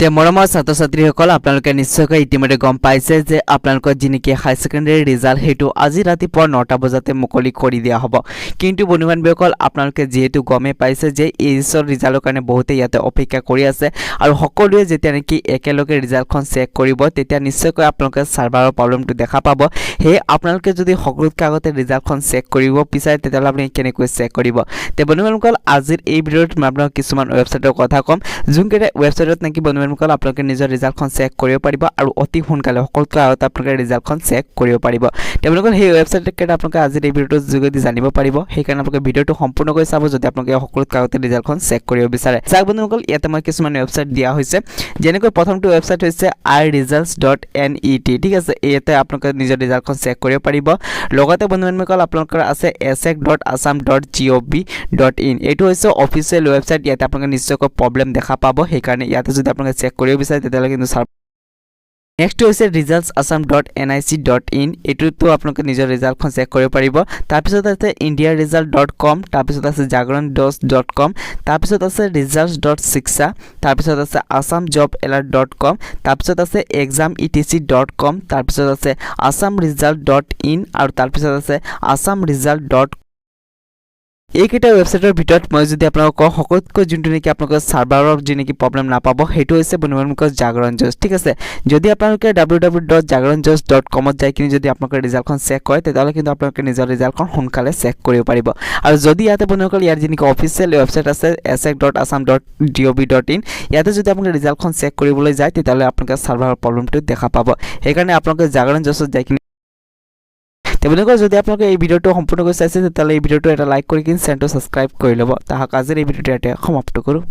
তে মৰমৰ ছাত্ৰ ছাত্ৰীসকল আপোনালোকে নিশ্চয়কৈ ইতিমধ্যে গম পাইছে যে আপোনালোকৰ যি নেকি হাই ছেকেণ্ডেৰী ৰিজাল্ট সেইটো আজি ৰাতিপুৱা নটা বজাতে মুকলি কৰি দিয়া হ'ব। কিন্তু বন্ধু বান্ধৱীসকল আপোনালোকে যিহেতু গমেই পাইছে যে এইচৰ ৰিজাল্টৰ কাৰণে বহুতে ইয়াতে অপেক্ষা কৰি আছে আৰু সকলোৱে যেতিয়া নেকি একেলগে ৰিজাল্টখন চেক কৰিব, তেতিয়া নিশ্চয়কৈ আপোনালোকে ছাৰ্ভাৰৰ প্ৰব্লেমটো দেখা পাব। সেয়ে আপোনালোকে যদি সকলোতকৈ আগতে ৰিজাল্টখন চেক কৰিব বিচাৰে, তেতিয়াহ'লে আপুনি কেনেকৈ চেক কৰিব? তে বন্ধু আজিৰ এই ভিডিঅ'ত মই আপোনাক কিছুমান ৱেবছাইটৰ কথা ক'ম। যোনকেইটা ৱেবছাইটত নেকি বন্ধু বান্ধৱীসকল আপোনালোকে নিজৰ ৰিজাল্টখন চেক কৰিব পাৰিব আৰু অতি সোনকালে সকলোতকৈ আগতে আপোনালোকে ৰিজাল্টখন চেক কৰিব পাৰিব। তেওঁলোকৰ সেই ৱেবছাইটকেইটা আপোনালোকে আজিৰ এই ভিডিঅ'টোৰ যোগেদি জানিব পাৰিব। সেইকাৰণে আপোনালোকে ভিডিঅ'টো সম্পূৰ্ণকৈ চাব যদি আপোনালোকে সকলোতকৈ আগতে ৰিজাল্টখন চেক কৰিব বিচাৰে। চাওক বন্ধুসকল ইয়াতে মই কিছুমান ৱেবছাইট দিয়া হৈছে। যেনেকৈ প্ৰথমটো ৱেবছাইট হৈছে I results dot N E T ঠিক আছে? ইয়াতে আপোনালোকে নিজৰ ৰিজাল্টখন চেক কৰিব পাৰিব। লগতে বন্ধু বান্ধৱীসকল আপোনালোকৰ আছে sec dot Assam dot G O' V dot in এইটো হৈছে অফিচিয়েল ৱেবছাইট ইয়াতে আপোনালোকে নিশ্চয়কৈ প্ৰব্লেম দেখা পাব। সেইকাৰণে ইয়াতে যদি আপোনালোকে চেক কৰিব বিচাৰে তেতিয়াহ'লে কিন্তু চাৰ নেক্সট হৈছে results Assam dot N I C dot in এইটোতো আপোনালোকে নিজৰ ৰিজাল্টখন চেক কৰিব পাৰিব। তাৰপিছত আছে ইণ্ডিয়া ৰিজাল্ট ডট কম তাৰপিছত আছে জাগৰণ ডছ ডট কম তাৰপিছত আছে ৰিজাল্টছ ডট শিক্ষা তাৰপিছত আছে Assam job alert dot com তাৰপিছত আছে এক্সাম ই টি চি ডট কম তাৰপিছত আছে আছাম ৰিজাল্ট ডট ইন আৰু তাৰপিছত আছে আছাম ৰিজাল্ট ডট এইকেইটা ৱেবছাইটৰ ভিতৰত মই যদি আপোনালোকক সকলোতকৈ যোনটো নেকি আপোনালোকৰ ছাৰ্ভাৰৰ যি নেকি প্ৰব্লেম নাপাব, সেইটো হৈছে বন্ধু বান্ধৱীকৰ জাগৰণ জজ, ঠিক আছে? যদি আপোনালোকে ডাব্লিউ ডাব্লিউ ডট জাগৰণ জজ ডট কমত যাই কিনি যদি আপোনালোকে ৰিজাল্টখন চেক কৰে, তেতিয়াহ'লে কিন্তু আপোনালোকে নিজৰ ৰিজাল্টখন সোনকালে চেক কৰিব পাৰিব। আৰু যদি ইয়াতে বন্ধুসকল, ইয়াৰ যি নেকি অফিচিয়েল ৱেবছাইট আছে sec dot Assam dot D O' B dot in ইয়াতে যদি আপোনালোকে ৰিজাল্টখন চেক কৰিবলৈ যায়, তেতিয়াহ'লে আপোনালোকে ছাৰ্ভাৰৰ প্ৰব্লেমটো দেখা পাব। সেইকাৰণে আপোনালোকে জাগৰণ জছত যাই কিনি তে বন্ধুসকল যদি আপোনালোকে এই ভিডিঅ'টো সম্পূৰ্ণকৈ চাইছে, তেতিয়াহ'লে এই ভিডিঅ'টো এটা লাইক কৰি কিনি চেনেলটো সাবস্ক্রাইব কৰি ল'ব। তাহাক আজিৰ এই ভিডিঅ'টো এটা সমাপ্ত কৰোঁ।